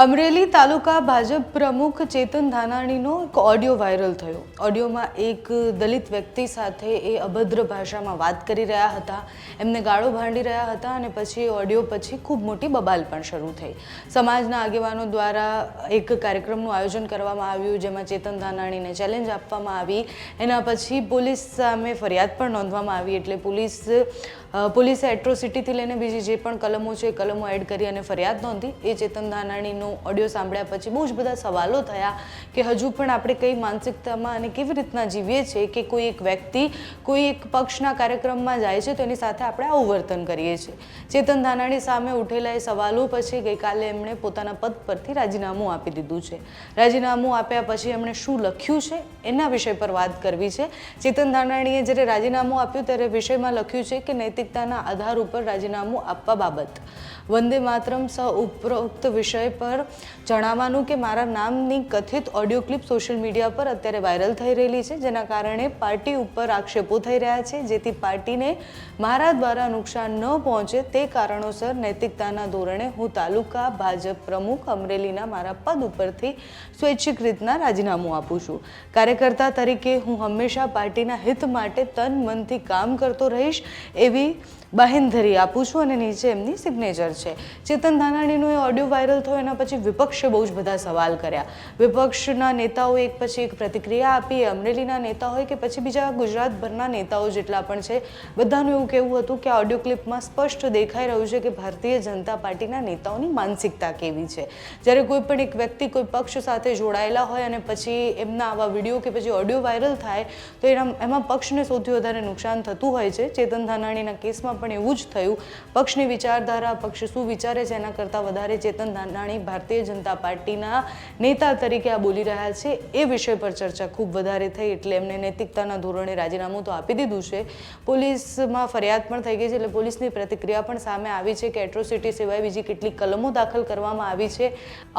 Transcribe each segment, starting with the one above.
અમરેલી તાલુકા ભાજપ પ્રમુખ ચેતન ધાનાણીનો એક audio viral થયો. ઓડિયોમાં એક દલિત વ્યક્તિ સાથે એ અભદ્ર ભાષામાં વાત કરી રહ્યા હતા. એમને ગાળો ભાંડી રહ્યા હતા અને પછી ઓડિયો પછી ખૂબ મોટી બબાલ પણ શરૂ થઈ. સમાજના આગેવાનો દ્વારા એક કાર્યક્રમનું આયોજન કરવામાં આવ્યું, જેમાં ચેતન ધાનાણીને ચેલેન્જ આપવામાં આવી. એના પછી પોલીસ સામે ફરિયાદ પણ નોંધવામાં આવી, એટલે પોલીસ પોલીસે એટ્રોસિટીથી લઈને બીજી જે પણ કલમો છે એ કલમો એડ કરી અને ફરિયાદ નોંધી. એ ચેતન ધાનાણીનો ઓડિયો સાંભળ્યા પછી બહુ જ બધા સવાલો થયા કે હજુ પણ આપણે કઈ માનસિકતામાં અને કેવી રીતના જીવીએ છીએ કે કોઈ એક વ્યક્તિ કોઈ એક પક્ષના કાર્યક્રમમાં જાય છે તો એની સાથે આપણે આવું વર્તન કરીએ છીએ. ચેતન ધાનાણી સામે ઉઠેલા એ સવાલો પછી ગઈકાલે એમણે પોતાના પદ પરથી રાજીનામું આપી દીધું છે. રાજીનામું આપ્યા પછી એમણે શું લખ્યું છે? એના વિષય પર વાત કરવી છે. ચેતન ધાનાણીએ જ્યારે રાજીનામું આપ્યું ત્યારે વિષયમાં લખ્યું છે કે નૈતિકતાના આધાર ઉપર રાજીનામું આપવા બાબત. વંદે માતરમ સહ ઉપરોક્ત વિષય પર જણાવવાનું કે મારા નામની કથિત ઓડિયો ક્લિપ સોશિયલ મીડિયા પર અત્યારે વાયરલ થઈ રહેલી છે, જેના કારણે પાર્ટી ઉપર આક્ષેપો થઈ રહ્યા છે, જેથી પાર્ટીને મારા દ્વારા નુકસાન ન પહોંચે તે કારણોસર નૈતિકતાના ધોરણે હું તાલુકા ભાજપ પ્રમુખ અમરેલીના મારા પદ ઉપરથી સ્વૈચ્છિક રીતના રાજીનામું આપું છું. કાર્યકર્તા તરીકે હું હંમેશા પાર્ટીના હિત માટે તન મનથી કામ કરતો રહીશ, એવી aí બાહેંધરી આપું છું અને નીચે એમની સિગ્નેચર છે. ચેતન ધાનાણીનો એ ઓડિયો વાયરલ થયો, એના પછી વિપક્ષે બહુ જ બધા સવાલ કર્યા. વિપક્ષના નેતાઓ એક પછી એક પ્રતિક્રિયા આપી, અમરેલીના નેતા હોય કે પછી બીજા ગુજરાતભરના નેતાઓ જેટલા પણ છે, બધાનું એવું કહેવું હતું કે ઓડિયો ક્લિપમાં સ્પષ્ટ દેખાઈ રહ્યું છે કે ભારતીય જનતા પાર્ટીના નેતાઓની માનસિકતા કેવી છે. જ્યારે કોઈ પણ એક વ્યક્તિ કોઈ પક્ષ સાથે જોડાયેલા હોય અને પછી એમના આવા વીડિયો કે પછી ઓડિયો વાયરલ થાય, તો એના, એમાં પક્ષને સૌથી વધારે નુકસાન થતું હોય છે. ચેતન ધાનાણીના કેસમાં પણ એવું જ થયું. પક્ષની વિચારધારા, પક્ષ શું વિચારે છે એના કરતાં વધારે ચેતન ધાનાણી ભારતીય જનતા પાર્ટીના નેતા તરીકે આ બોલી રહ્યા છે. એ વિષય પર ચર્ચા ખૂબ વધારે થઈ એટલે એમને નૈતિકતાના ધોરણે રાજીનામું તો આપી દીધું છે. પોલીસમાં ફરિયાદ પણ થઈ ગઈ છે એટલે પોલીસની પ્રતિક્રિયા પણ સામે આવી છે કે એટ્રોસિટી સિવાય બીજી કેટલીક કલમો દાખલ કરવામાં આવી છે.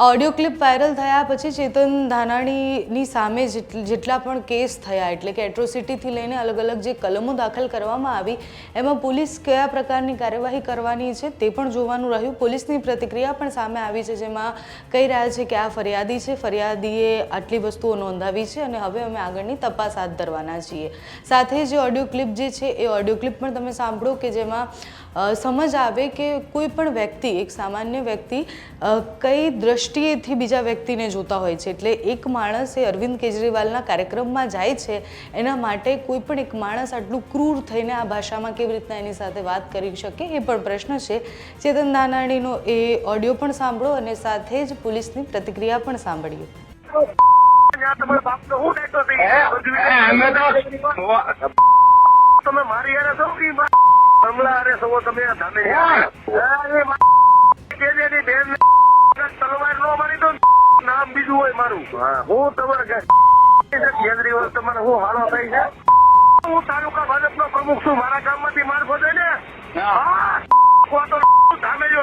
ઓડિયો ક્લિપ વાયરલ થયા પછી ચેતન ધાનાણીની સામે જેટલા પણ કેસ થયા એટલે કે એટ્રોસિટીથી લઈને અલગ અલગ જે કલમો દાખલ કરવામાં આવી, એમાં પોલીસ કયા પ્રકારની કાર્યવાહી કરવાની છે તે પણ જોવાનું રહ્યું. પોલીસની પ્રતિક્રિયા પણ સામે આવી છે, જેમાં કહી રહ્યા છે કે આ ફરિયાદી છે. ફરિયાદીએ આટલી વસ્તુઓ નોંધાવી છે અને હવે અમે આગળની તપાસ હાથ ધરવાના છીએ. સાથે જે ઓડિયો ક્લિપ જે છે, એ ઓડિયો ક્લિપ પણ તમે સાંભળો કે જેમાં સમજ આવે કે કોઈ પણ વ્યક્તિ, એક સામાન્ય વ્યક્તિ કઈ દ્રષ્ટિએથી બીજા વ્યક્તિને જોતા હોય છે. એટલે એક માણસ એ અરવિંદ કેજરીવાલના કાર્યક્રમમાં જાય છે, એના માટે કોઈ પણ એક માણસ આટલું ક્રૂર થઈને આ ભાષામાં કેવી રીતના એની સાથે વાત કરી શકે એ પણ પ્રશ્ન છે. ચેતન નાનાણીનો એ ઓડિયો પણ સાંભળો અને સાથે જ પોલીસની પ્રતિક્રિયા પણ સાંભળીએ. તમે મારી છો કે હમણાં તમે બેન તલવાર નો મારી નામ બીજું હોય મારું હું તમારે કેજરીવાલ તમારે હું હાલો થઈ છે? હું તાલુકા ભાજપનો પ્રમુખ છું. મારા ગામમાંથી માણસો છે ને? સામે જો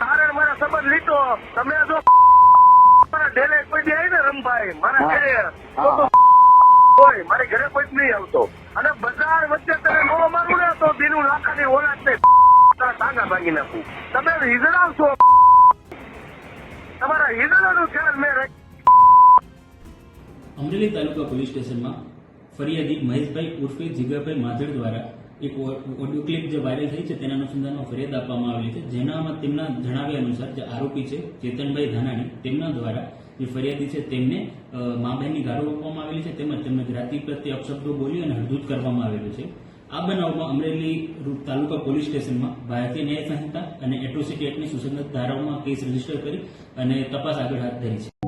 તારી મારા સંબંધ લીધો. તમે જો મારા ઢેલે કોઈ દે આવી ને રમભાઈ? મારા. ઘરે હોય. મારે ઘરે કોઈ નહીં આવતો. અને બધા વચ્ચે તમે નો મારું ને તો દીનું લાખાની ઓળખ ને તાંગા ટાંગા ભાંગી નાખું. તમે હિજડાવ છો. તમારા હિજડાનું ખ્યાલ મેં રાખ- અમરેલી તાલુકા પોલીસ સ્ટેશનમાં ફરિયાદી મહેશભાઈ ઉર્ફે જીગાભાઈ માધડ દ્વારા એક ઓડિયો ક્લિપ જે વાયરલ થઈ છે તેના અનુસંધાનમાં ફરિયાદ આપવામાં આવેલી છે. જેનામાં તેમના જણાવ્યા અનુસાર જે આરોપી છે ચેતનભાઈ ધાનાણી, તેમના દ્વારા જે ફરિયાદી છે તેમને મા બહેનની ગાળો આપવામાં આવેલી છે તેમજ તેમને જ્ઞાતિ પ્રત્યે અપશબ્દો બોલી અને હળદૂત કરવામાં આવેલું છે. આ બનાવમાં અમરેલી તાલુકા પોલીસ સ્ટેશનમાં ભારતીય ન્યાય સંહિતા અને એટ્રોસિટી એક્ટની સુસંગત ધારાઓમાં કેસ રજિસ્ટર કરી અને તપાસ આગળ હાથ ધરી છે.